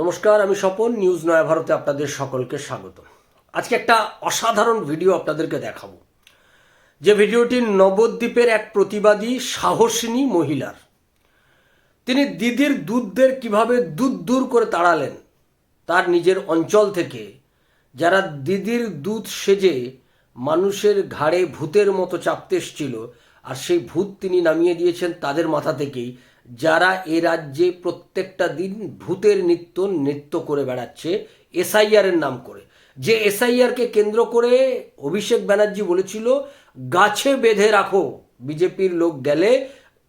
নমস্কার, আমি স্বপন, নিউজ নয়া ভারতে আপনাদের সকলকে স্বাগত আজকে একটা অসাধারণ ভিডিও আপনাদেরকে দেখাবো। যে ভিডিওটি নবদ্বীপের এক প্রতিবাদী সাহসিনী মহিলার। তিনি দিদির দুধদের কীভাবে দুধ দূর করে তাড়ালেন, তার নিজের অঞ্চল থেকে যারা দিদির দুধ সেজে মানুষের ঘাড়ে ভূতের মতো চাপতে এসছিল, আর সেই ভূত তিনি নামিয়ে দিয়েছেন তাদের মাথা থেকেই যারা এ রাজ্যে প্রত্যেকটা দিন ভূতের নৃত্য নৃত্য করে বেড়াচ্ছে এসআইআর এর নাম করে। যে এসআইআরকে কেন্দ্র করে অভিষেক ব্যানার্জি বলেছিল, গাছে বেঁধে রাখো। বিজেপির লোক গেলে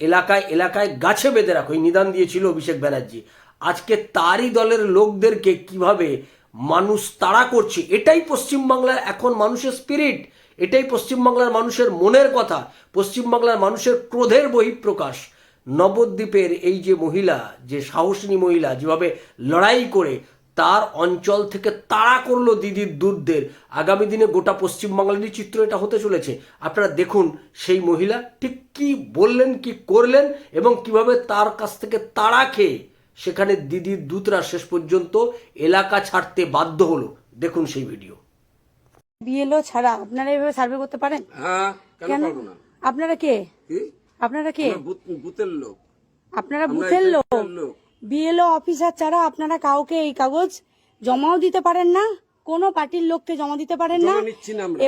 এলাকায় এলাকায় গাছে বেঁধে রাখো। এই নিদান দিয়েছিল অভিষেক ব্যানার্জি। আজকে তারই দলের লোকদেরকে কীভাবে মানুষ তাড়া করছে, এটাই পশ্চিমবাংলার এখন মানুষের স্পিরিট এটাই পশ্চিমবাংলার মানুষের মনের কথা, পশ্চিমবাংলার মানুষের ক্রোধের বহিঃপ্রকাশ। নবদ্বীপের এই যে মহিলা যে সাহসিনী মহিলা যেভাবে লড়াই করে তার অঞ্চল থেকে তাড়া করল দিদির দুধদের আগামী দিনে গোটা পশ্চিমবাংলারই চিত্র এটা হতে চলেছে। আপনারা দেখুন সেই মহিলা ঠিক কি বললেন কি করলেন এবং কীভাবে তার কাছ থেকে তাড়া খেয়ে সেখানে দিদির দূতরা শেষ পর্যন্ত এলাকা ছাড়তে বাধ্য হলো। দেখুন সেই ভিডিও। বিএলও ছাড়া আপনারা এভাবে সার্ভে করতে পারেন? হ্যাঁ আপনারা কে? কি? আপনারা কে? বুথের লোক। আপনারা বুথের লোক। বিএলও অফিসার ছাড়া আপনারা কাউকে এই কাগজ জমাও দিতে পারেন না? কোনো পার্টির লোককে জমা দিতে পারেন না।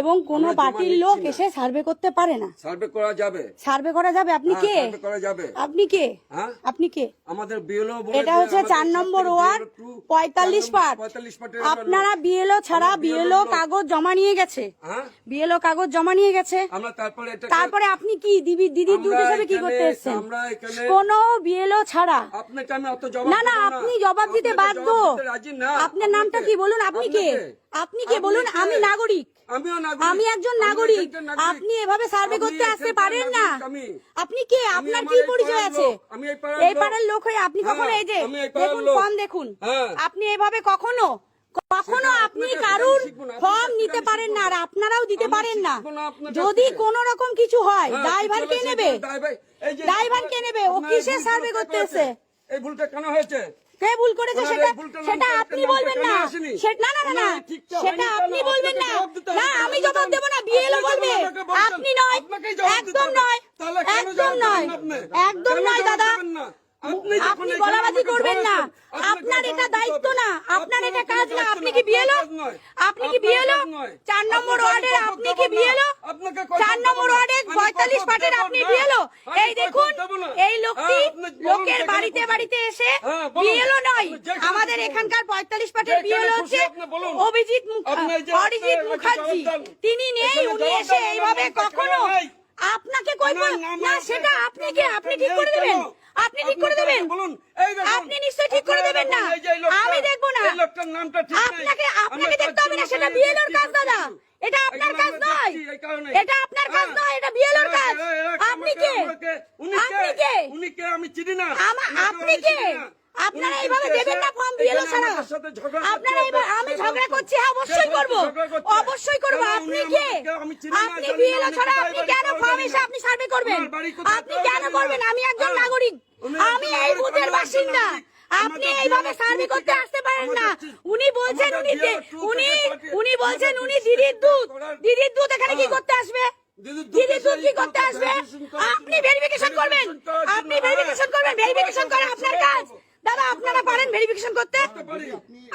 এবং কোনো পার্টির লোক এসে সার্ভে করতে পারে না। সার্ভে করা যাবে। সার্ভে করা যাবে? আপনি হ্যাঁ, কে? করা যাবে। আপনি কে? হ্যাঁ? আপনি কে? আমাদের বিএলও এটা হচ্ছে চার নম্বর ওয়ার্ড পঁয়তাল্লিশ পার্ট। আপনারা বিএলও ছাড়া বিএলও কাগজ জমা নিয়ে গেছে। হ্যাঁ? বিএলও কাগজ জমা নিয়ে গেছে। তারপরে তারপরে আপনি কি দিদি দিদির দুধ হিসেবে কি করতে এসেছেন? কোন বিএলও ছাড়া। না না আপনি জবাব দিতে বাধ্য। আপনার নামটা কি বলুন? আপনি কে। আপনি কে? বলুন আমি নাগরিক। আমি একজন নাগরিক। আপনি এভাবে সার্ভে করতে আসতে পারেন না। আপনি কে? আপনার কি পরিচয় আছে? এই পাড়ার লোক। হয়ে আপনি হ্যাঁ, কখনো এই যে দেখুন ফর্ম দেখুন। হ্যাঁ। আপনি এভাবে কখনো কখনো আপনি কারুর ফর্ম নিতে পারেন না আর আপনারাও দিতে পারেন না। যদি। কোনো রকম কিছু হয় হ্যাঁ, ড্রাইভার কে নেবে? ড্রাইভার কে নেবে? ও কিসের সার্ভে করতে এসে? এই ভুলটা কেন হয়েছে? কে ভুল করেছে সেটা সেটা আপনি বলবেন না। না না না সেটা আপনি বলবেন না। না আমি জবাব দেব না বিএলও বলবে। আপনি নয় একদম নয় একদম নয়। একদম নয় দাদা। আপনি গলাবাজি করবেন না। আপনার এটা দায়িত্ব না। আপনার এটা কাজ না। আপনি কি নয়। আপনি কি নয়। চার নম্বর ওয়ার্ডের আপনি কি কথা চার নম্বর না। ওয়ার্ডের পঁয়তাল্লিশ কথা পার্টের আপনি না। এই দেখুন এই লোকটি হ্যাঁ, লোকের বাড়িতে বাড়িতে এসে হ্যাঁ, বিএলও নয়। আমাদের এখানকার পঁয়তাল্লিশ যেখানে বিএলও হচ্ছে অভিজিৎ অরিজিৎ মুখার্জি। তিনি নেই উনি এসে এইভাবে কখনো? আপনাকে কই না সেটা আপনি কে? আপনি ঠিক করে দেবেন। আপনি ঠিক করে দেবেন। আপনি নিশ্চয়ই ঠিক করে দেবেন না। আমি দেখব না। এই লোকটার নামটা ঠিক আপনাকে আপনাকে দেখতে হবে না সেটা বিএলওর কাজ দাদা। এটা আপনার কাজ নয়। এই কারণে। এটা আপনার কাজ হ্যাঁ। নয় এটা বিএলওর কাজ। আপনি কে আপনি কে? উনি কে? আমি চিনি না। আপনি কে? আপনারা এইভাবে দেবেন না ফর্ম বিএলও ছাড়া আপনারা এবার আমি ঝগড়া করছি হ্যাঁ অবশ্যই করব। অবশ্যই করব। আপনি কে? আপনি বিএলও ছাড়া আপনি কেন ফর্ম এসে আপনি সার্ভে করবেন? আপনি কেন করবেন? আমি একজন হ্যাঁ। নাগরিক। আমি এই বুথের বাসিন্দা। আপনি এইভাবে সার্ভে করতে আসতে পারেন না। উনি বলছেন উনি উনি উনি বলছেন উনি দিদির দুধ দিদির দুধ এখানে কি হ্যাঁ। করতে আসবে? কি করতে আসবে আপনি ভেরিফিকেশন করবেন। আপনি ভেরিফিকেশন হ্যাঁ। করবেন ভেরিফিকেশন করা আপনার কাজ। দাদা আপনারা পারেন ভেরিফিকেশন করতে?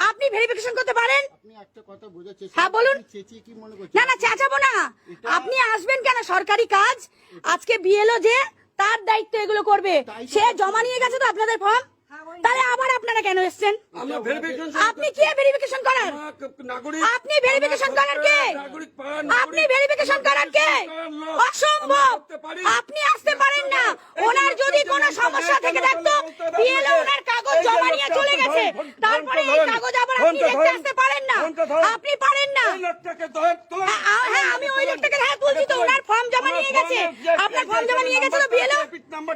আপনি ভেরিফিকেশন করতে পারেন? আপনি একটা কথা বোঝার চেষ্টা হ্যাঁ, বলুন। মনে না না চেঁচাবো না। আপনি আসবেন কেন? সরকারি কাজ। আজকে বিএলও যে তার দায়িত্ব এগুলো করবে। সে জমা নিয়ে গেছে তো আপনাদের ফর্ম তাহলে আবার আপনারা কেন এসছেন? আপনি কি ভেরিফিকেশন করার আপনি ভেরিফিকেশন করার কে? আপনি ভেরিফিকেশন করার কে? অসম্ভব। আপনি আসতে পারেন না। ওনার যদি কোনো সমস্যা থেকে থাকতো হবে বিএলও ওনার কাগজ জমা নিয়ে চলে গেছে। তারপরে এই কাগজ আবার আপনি দেখতে আসতে পারেন না। আপনি পারেন না। হ্যাঁ, আমি ওই লোকটাকে হ্যাঁ তুলছি তো। ওনার ফর্ম জমা নিয়ে গেছে। আপনার ফর্ম জমা নিয়ে গেছে তো বিএলও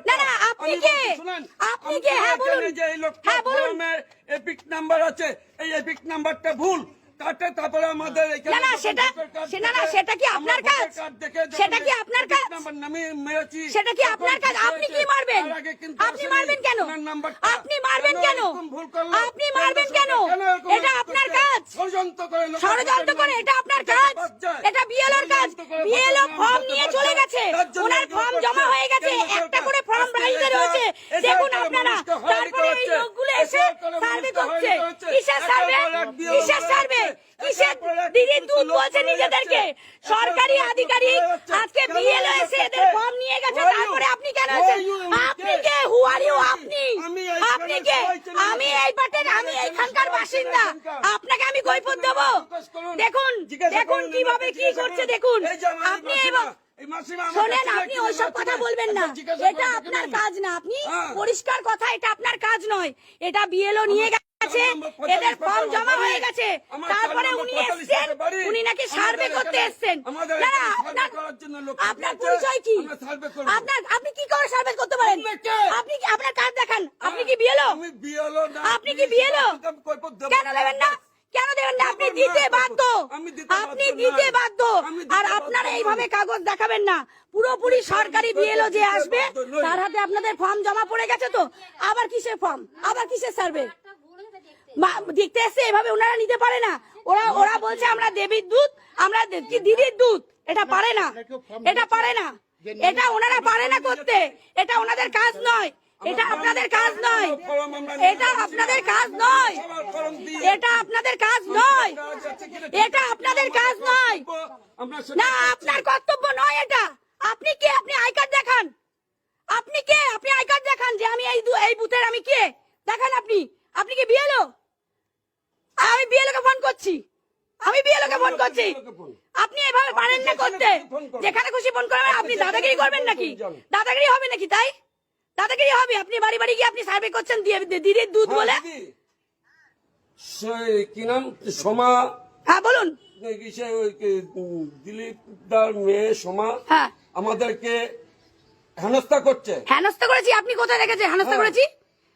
না না আপনি কে? আপনি কে? হ্যাঁ বলুন। যে এই লোকটা এপিক নাম্বার আছে এই এপিক নাম্বারটা ভুল। কাটে তারপরে আমাদের এখানে না, সেটা- ভোটার কার্ড সে- না, সেটা কি আপনার কাজ? সেটা কি আপনার কাজ? মেরেছি, সেটা কি আপনার কাজ? আপনি কি মারবেন? আপনি মারবেন কেন? আপনি মারবেন কেন। আপনি মারবেন কেন ষড়যন্ত্র করে ষড়যন্ত্র করে এটা আপনার কাজ। এটা বিএলওর কাজ। বিএলও ফর্ম নিয়ে চলে গেছে। ওনার ফর্ম জমা হয়ে গেছে। একটা করে ফর্ম বাইরে রয়েছে। দেখুন আপনারা তারপরে এই লোকগুলো এসে সার্ভে করছে। কিসের সার্ভে কিসের সার্ভে। কিসের দুধ বলছে নিজেদেরকে? সরকারি আধিকারিক আজকে বিএলও এসে এদের ফর্ম নিয়ে গেছে Who are you? তারপরে আপনি কেন Who এসেছেন? are you? আপনি কে? কে হু আর ইউ আপনি? আপনি কে? আমি এই পাটের আমি এইখানকার বাসিন্দা। আপনাকে আমি কৈফত দেবো। দেখুন দেখুন কীভাবে কি করছে দেখুন। আপনি শোনেন আপনি ওইসব কথা বলবেন না। আচ্ছা, এটা আপনার কাজ না। আপনি হ্যাঁ। পরিষ্কার কথা এটা আপনার কাজ নয়। এটা বিএলও নিয়ে পঁয়তাল্লিশ এদের ফর্ম জমা হয়ে গেছে। তারপরে উনি এসছেন। উনি নাকি সার্ভে করতে এসছেন। আপনার পরিচয় কি। আপনার আপনি কি করে সার্ভে করতে পারেন? আপনি কি? আপনার কাজ দেখান। আপনি কি বিএলও? না আপনি কি দেবো কেন না। কেন দেবেন না? আপনি দিতে বাধ্য। আমি দিতে বাধ্য আপনি দিতে বাধ্য। আর আপনারা এইভাবে কাগজ দেখাবেন না। পুরোপুরি সরকারি বিএলও যে আসবে তার হাতে আপনাদের ফর্ম জমা পড়ে গেছে তো? আবার কিসের ফর্ম? আবার কিসের সার্ভে? দেখতে এসছে এভাবে ওনারা নিতে পারে না ওরা ওরা বলছে আমরা দেবীর দুধ আমরা দিদির দুধ এটা পারে না এটা পারে না এটা ওনারা পারে না করতে এটা ওনাদের কাজ নয় এটা আপনাদের কাজ নয় এটা আপনাদের কাজ নয় এটা আপনাদের কাজ নয় এটা আপনাদের কাজ নয় না আপনার কর্তব্য নয় এটা আপনি কে আপনি আই কার্ড দেখান আপনি কে আপনি আই কার্ড দেখান যে আমি এই এই বুথের আমি কে দেখান আপনি আপনি কি বিয়েলো আমি বিয়েলো কে ফোন করছি। আমি বিয়েলো কে ফোন করছি। আপনি এভাবে পারেন না করতে। যেখানে খুশি ফোন করবেন আপনি দাদাগিরি করবেন নাকি? দাদাগিরি হবে নাকি তাই? দাদাগিরি হবে। আপনি বাড়ি বাড়ি গিয়ে আপনি সার্ভে করছেন দিয়ে দিদির দুধ বলে। সেই কি নাম? সোমা। হ্যাঁ বলুন। দিলীপ দার মেয়ে সোমা হ্যাঁ। আমাদেরকে হেনস্থা করছে। হেনস্থা করেছি? আপনি কোথায় দেখেছেন হেনস্থা হ্যাঁ। করেছি?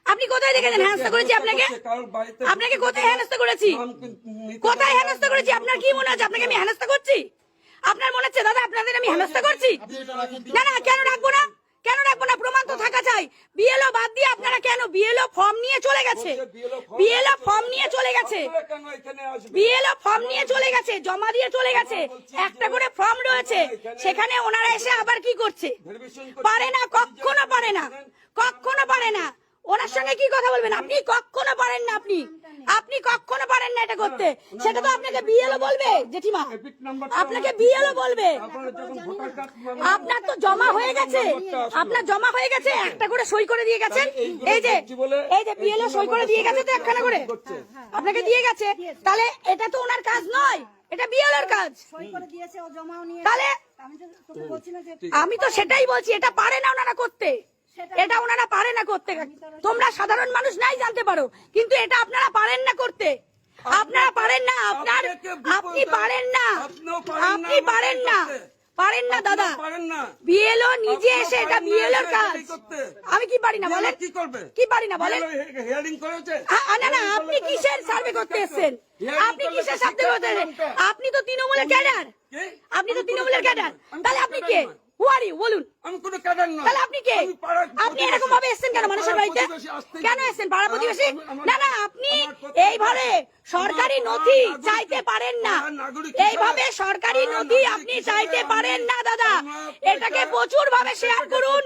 আপনি কোথায় দেখেছেন হেনস্থা করেছি আপনাকে? আপনাকে কোথায় হেনস্থা করেছি? কোথায় হেনস্থা করেছি? আপনার কি মনে হচ্ছে আপনাকে আমি হেনস্থা করছি? আপনার মনে হচ্ছে দাদা আপনাদের আমি হেনস্থা করছি? না না কেন রাখব না? কেন রাখব না? প্রমাণ তো থাকা চাই। বিএলও বাদ দিয়ে আপনারা কেন বিএলও ফর্ম নিয়ে চলে গেছে? বিএলও ফর্ম নিয়ে চলে গেছে? বিএলও ফর্ম নিয়ে চলে গেছে জমা দিয়ে চলে গেছে। একটা করে ফর্ম রয়েছে। সেখানে ওনারা এসে আবার কি করছে? পারে না কখনো পারে না। কখনো পারে না। ওনার সঙ্গে কি কথা বলবেন? আপনি কখনো পারেন না আপনি। আপনি কখনো পারেন না এটা করতে। সেটা তো আপনাকে বিএলও বলবে জেঠিমা। আপনাকে বিএলও বলবে। আপনারা তো জমা হয়ে গেছে। আপনার জমা হয়ে গেছে একটা করে সই করে দিয়ে গেছেন। এই যে এই যে বিএলও সই করে দিয়ে গেছে তো একখানা করে। আপনাকে দিয়ে গেছে। তাহলে এটা তো ওনার কাজ নয়। এটা বিএলওর কাজ। সই করে দিয়েছে ও জমাও নিয়ে তাহলে আমি তো সেটাই বলছি এটা পারে না ওনারা করতে। এটা ওনারা পারে না করতে। তোমরা সাধারণ মানুষ নাই জানতে পারো কিন্তু এটা আপনারা পারেন না করতে। আপনারা পারেন না আপনার আপনি পারেন না। আপনি পারেন না। পারেন না দাদা। পারেন না। বিএলও নিজে এসে এটা বিএলওর কাজ। আমি কি পারি না বলেন। কি করবে? কি পারি না বলেন। হিয়ারিং করেছে? না না আপনি কিসের সার্ভে করতে এসেছেন? আপনি কিসের সার্ভে করতে এসেছেন? আপনি তো তৃণমূলের ক্যাডার। আপনি তো তৃণমূলের ক্যাডার। তাহলে আপনি কে। হু আর ইউ বলুন। আমি কোনো ক্যাডার নয় তাহলে আপনি কে? আপনি এরকম ভাবে এসেছেন কেন মানুষের বাড়িতে? কেন এসেছেন পাড়া প্রতিবেশী? আমার- আমার- না না আপনি এইভাবে সরকারি নথি চাইতে পারেন না। আমার নাগরিক হিসেবে- এইভাবে সরকারি নথি আপনি চাইতে পারেন না দাদা। এটাকে প্রচুর ভাবে শেয়ার করুন।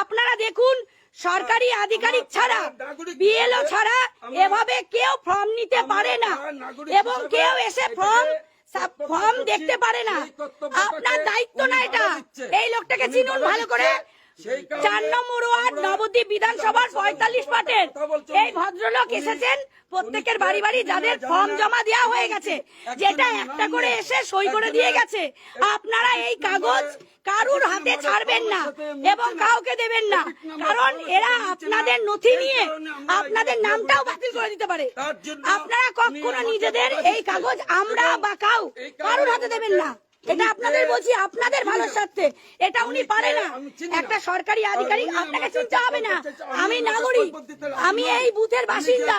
আপনারা দেখুন সরকারি আধিকারিক ছাড়া বিএলও ছাড়া এভাবে কেউ ফর্ম নিতে পারে না। এবং কেউ এসে ফর্ম ফর্ম দেখতে পারে না। আপনার দায়িত্ব না এটা। এই লোকটাকে চিনুন ভালো করে। চার নম্বর ওয়ার্ড নবদ্বীপ বিধানসভার পঁয়তাল্লিশ পাটের এই ভদ্রলোক এসেছেন প্রত্যেকের বাড়ি বাড়ি যাদের ফর্ম জমা দেওয়া হয়ে গেছে। যেটা একটা করে এসে সই করে দিয়ে গেছে। আপনারা এই কাগজ কারুর হাতে ছাড়বেন না এবং কাউকে দেবেন না। কারণ এরা আপনাদের নথি নিয়ে আপনাদের নামটাও বাতিল করে দিতে পারে। আপনারা কখনো নিজেদের এই কাগজ আমরা বা কাউ কারুর হাতে দেবেন না। এটা আপনাদের বলছি আপনাদের ভালো স্বার্থে। এটা উনি পারে না। একটা সরকারি আধিকারিক আপনাকে চিনতে হবে না। আমি নাগরিক। আমি এই বুথের বাসিন্দা।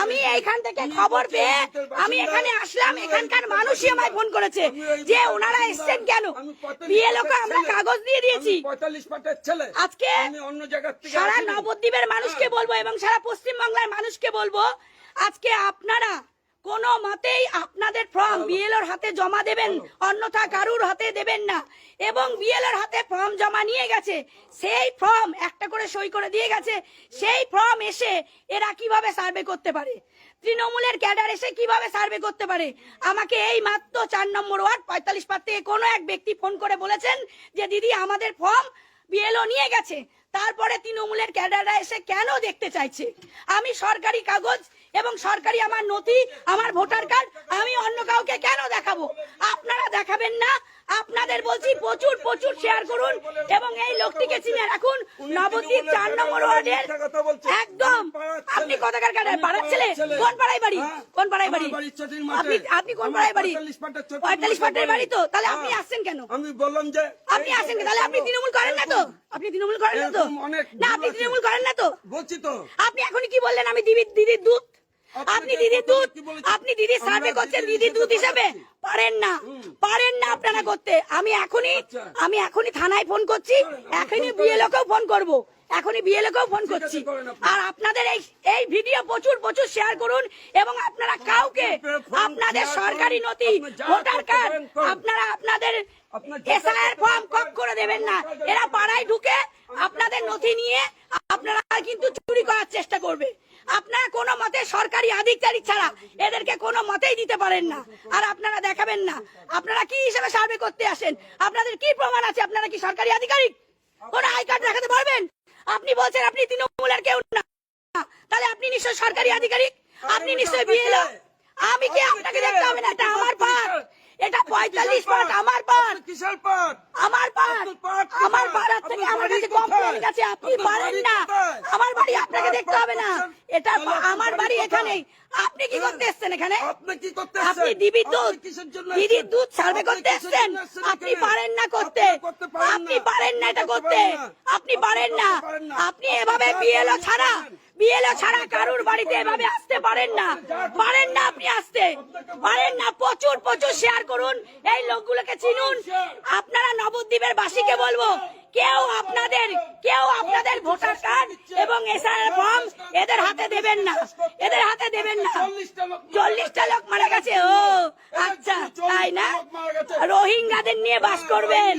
আমি এইখান থেকে খবর পেয়ে আমি এখানে আসলাম। এখানকার মানুষই আমায় ফোন করেছে যে ওনারা। এসছেন কেন? আমরা কাগজ দিয়ে দিয়েছি। আজকে সারা নবদ্বীপের মানুষকে হ্যাঁ। বলব এবং সারা পশ্চিম বাংলার মানুষকে বলব আজকে আপনারা কোনো মতেই আপনাদের ফর্ম বিএলওর হাতে জমা দেবেন অন্যথা কারুর হাতে দেবেন না। এবং বিএলওর হাতে ফর্ম জমা নিয়ে গেছে সেই ফর্ম একটা করে সই করে দিয়ে গেছে সেই ফর্ম এসে এরা কীভাবে সার্ভে করতে পারে? তৃণমূলের ক্যাডার এসে কীভাবে সার্ভে করতে পারে? আমাকে এই মাত্র চার নম্বর ওয়ার্ড পঁয়তাল্লিশ পার থেকে কোনো এক ব্যক্তি ফোন করে বলেছেন যে দিদি আমাদের ফর্ম বিএলও নিয়ে গেছে। তারপরে তৃণমূলের ক্যাডাররা এসে কেন দেখতে চাইছে? আমি সরকারি কাগজ এবং সরকারি আমার নথি আমার ভোটার কার্ড আমি অন্য কাউকে কেন দেখাবো? আপনারা দেখাবেন না। আপনাদের বলছি প্রচুর প্রচুর শেয়ার করুন এবং এই লোকটিকে চিনে রাখুন। নবদ্বীপ চার নম্বর ওয়ার্ডের একদম। আপনি কথাকার কাটার পাড়ার ছেলে? কোন পাড়ায় বাড়ি? কোন পাড়ায় বাড়ি। আপনি আপনি কোন পাড়ায় বাড়ি? পঁয়তাল্লিশ পাটের বাড়ি তো? তাহলে আপনি হ্যাঁ। আসছেন কেন? আমি বললাম যে আপনি আসেন তাহলে আপনি তৃণমূল করেন না তো? আপনি তৃণমূল করেন না তো? না আপনি তৃণমূল করেন না তো? বলছি তো। আপনি এখনই কি বললেন? আমি দিদির দিদির দুধ আপনি প্রথমে দুধ আপনি আমরা সার্ভে করছেন দিদির দুধ হিসাবে? পারেন না। পারেন না আপনারা করতে। আমি এখনই আচ্ছা। আমি এখনই থানায় ফোন করছি। এখনই বিএলও কেও ফোন করব। এখনই বিএলও কেও ফোন করছি। আর আপনাদের এই এই ভিডিও প্রচুর প্রচুর শেয়ার করুন এবং আপনারা কাউকে আপনাদের সরকারি নথি ভোটার কার্ড আপনারা আপনাদের করতে ফর্ম কক করে দেবেন না। এরা পাড়ায় ঢুকে আপনাদের নথি নিয়ে আপনারা কিন্তু চুরি করার চেষ্টা করবে। আপনারা কোনো মতে সরকারি আধিকারিক ছাড়া এদেরকে কোনো মতেই দিতে পারেন না। আর আপনারা দেখাবেন না। আপনারা কি হিসেবে সার্ভে করতে আসেন? আপনাদের কি প্রমাণ আছে? আপনারা কি সরকারি আধিকারিক? কোন আই কার্ড দেখাতে পারবেন? আপনি বলছেন আপনি তৃণমূলের কেউ না। তাহলে আপনি নিশ্চয় সরকারি আধিকারিক? আপনি নিশ্চয় বিএলও? আমি কি আপনাকে দেখতে হবে না? এটা আমার পাঠ এটা পঁয়তাল্লিশ পাঠ আমার পাঠ কিসের পাট। আমার কোথায়? আমার পাড়ার থেকে আমার কাছে? কমপ্লেন গেছে আপনি পারেন না। আমার বাড়ি আপনাকে দেখতে হবে না। এটা আমার বাড়ি বাড়ি এখানে। আপনি কি করতে এসেছেন এখানে? আপনি আপনি দুধ। দিদির দুধ সার্ভে করতে এসেছেন? আপনি পারেন না করতে। আপনি পারেন না। এটা করতে আপনি পারেন না। আপনি এভাবে বিএলও ছাড়া। বিএলও ছাড়া কারুর বাড়িতে এভাবে আসতে পারেন না। পারেন না আপনি আসতে। পারেন না, প্রচুর প্রচুর শেয়ার করুন। এই লোকগুলোকে চিনুন। আপনারা নবদ্বীপের বাসীকে বলব, কেউ আপনাদের কেউ আপনাদের ভোটার কার্ড এবং এসআর ফর্ম এদের হাতে দেবেন না। এদের হাতে দেবেন না। চল্লিশটা লোক মারা গেছে, ও আচ্ছা তাই না? রোহিঙ্গাদের নিয়ে বাস করবেন।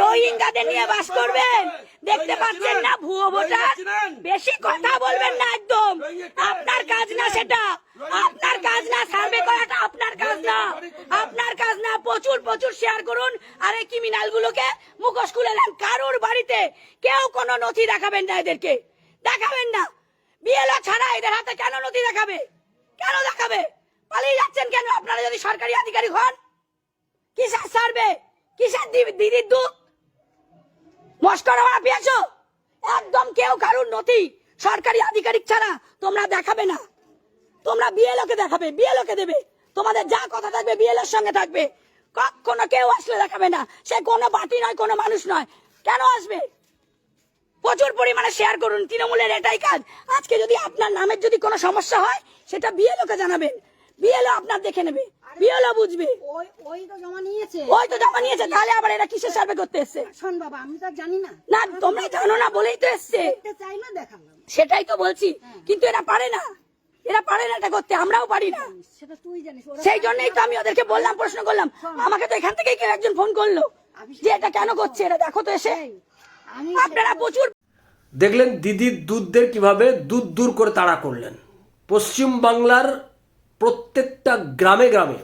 রোহিঙ্গাদের নিয়ে বাস করবেন। দেখতে পাচ্ছেন না ভুয়ো ভোটার। বেশি কথা বলবেন না। একদম। আপনার কাজ না সেটা। আপনার কাজ না, সার্ভে করাটা আপনার কাজ না। আপনার কাজ না। প্রচুর প্রচুর শেয়ার করুন। আর এই ক্রিমিনাল গুলোকে মুখোশ খুলে নেন। কারোর বাড়িতে কেউ কোনো নথি দেখাবেন না এদেরকে। দেখাবেন না। বিএলও ছাড়া এদের হাতে কেন নথি দেখাবে? কেন দেখাবে? পালিয়ে যাচ্ছেন কেন? আপনারা যদি সরকারি আধিকারিক হন, কিসের সার্ভে? কিসের দিদির দুধ মস্করা পেয়েছ? একদম কেউ কারুর নথি সরকারি আধিকারিক ছাড়া তোমরা দেখাবে না। তোমরা বিএলও কে দেখাবে বিএলও কে দেবে। তোমাদের যা কথা থাকবে বিএলওর সঙ্গে থাকবে। কখনো কেউ আসলে দেখাবে না। সে কোনো পার্টি নয়, কোনো মানুষ নয়। কেন আসবে? প্রচুর পরিমাণে শেয়ার করুন। তৃণমূলের এটাই কাজ। আজকে যদি আপনার নামের যদি কোনো সমস্যা হয়, সেটা বিএলও কে জানাবেন। বিএলও আপনার দেখে নেবে। বুঝবে? ওই ওই তো জমা নিয়েছে। ওই তো জমা নিয়েছে তাহলে আবার এরা কিসের সার্ভে করতে এসছে? শোন বাবা আমি তো জানি না। না তোমরা জানো না বলেই তো এসছে। চাইলো দেখালাম সেটাই তো বলছি কিন্তু এরা পারে না। এরা পারে না এটা করতে আমরাও পারি না। সেটা তুই জানিস সেই জন্যই তো আমি ওদেরকে বললাম প্রশ্ন করলাম। আমাকে তো এখান থেকে কেউ একজন ফোন করল যে এটা কেন করছে এটা দেখো তো এসে। আপনারা প্রচুর দেখলেন দিদির দুধদের কীভাবে দুধ দূর করে তাড়া করলেন। পশ্চিম বাংলার প্রত্যেকটা গ্রামে গ্রামে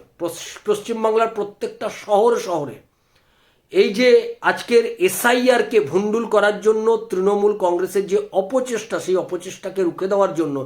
পশ্চিমবাংলার প্রত্যেকটা শহরে শহরে, এই যে আজকের এসআইআরকে ভুন্ডুল করার জন্য তৃণমূল কংগ্রেসের যে অপচেষ্টা, সেই অপচেষ্টাকে রুখে দেওয়ার জন্য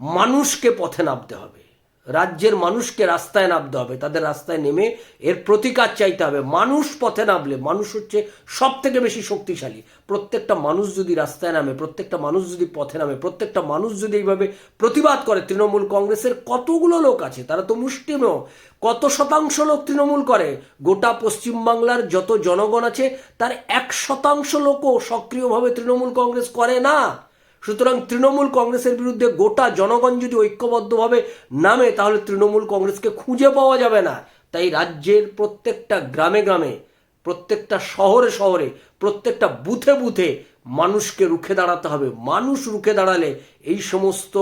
মানুষকে পথে নামতে হবে। রাজ্যের মানুষকে রাস্তায় নামতে হবে, তাদের রাস্তায় নেমে এর প্রতিকার চাইতে হবে। মানুষ পথে নামলে, মানুষ হচ্ছে সব থেকে বেশি শক্তিশালী। প্রত্যেকটা মানুষ যদি রাস্তায় নামে, প্রত্যেকটা মানুষ যদি পথে নামে, প্রত্যেকটা মানুষ যদি এইভাবে প্রতিবাদ করে, তৃণমূল কংগ্রেসের কতগুলো লোক আছে, তারা তো মুষ্টিমেয়, কত শতাংশ লোক তৃণমূল করে? গোটা পশ্চিমবাংলার যত জনগণ আছে, তার এক শতাংশ লোকও সক্রিয়ভাবে তৃণমূল কংগ্রেস করে না। সুতরাং তৃণমূল কংগ্রেসের বিরুদ্ধে গোটা জনগণ যদি ঐক্যবদ্ধভাবে নামে, তাহলে তৃণমূল কংগ্রেসকে খুঁজে পাওয়া যাবে না। তাই রাজ্যের প্রত্যেকটা গ্রামে গ্রামে, প্রত্যেকটা শহরে শহরে, প্রত্যেকটা বুথে বুথে মানুষকে রুখে দাঁড়াতে হবে। মানুষ রুখে দাঁড়ালে এই সমস্ত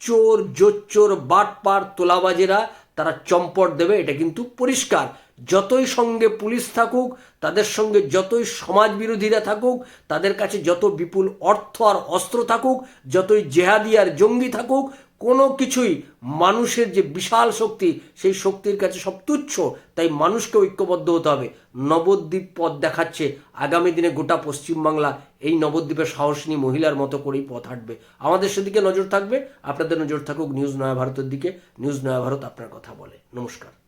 চোর, জোচ্চোর, বাটপার, তোলাবাজেরা তারা চম্পট দেবে, এটা কিন্তু পরিষ্কার। যতই সঙ্গে পুলিশ থাকুক, তাদের সঙ্গে যতই সমাজ বিরোধীরা থাকুক, তাদের কাছে যত বিপুল অর্থ আর অস্ত্র থাকুক, যতই জেহাদি আর জঙ্গি থাকুক, কোনো কিছুই মানুষের যে বিশাল শক্তি, সেই শক্তির কাছে সব তুচ্ছ। তাই মানুষকে ঐক্যবদ্ধ হতে হবে। নবদ্বীপ পথ দেখাচ্ছে। আগামী দিনে গোটা পশ্চিমবাংলা এই নবদ্বীপের সাহসিনী মহিলার মতো করেই পথ হাঁটবে। আমাদের সেদিকে নজর থাকবে। আপনাদের নজর থাকুক নিউজ নয়া ভারতের দিকে। নিউজ নয়া ভারত আপনার কথা বলে। নমস্কার।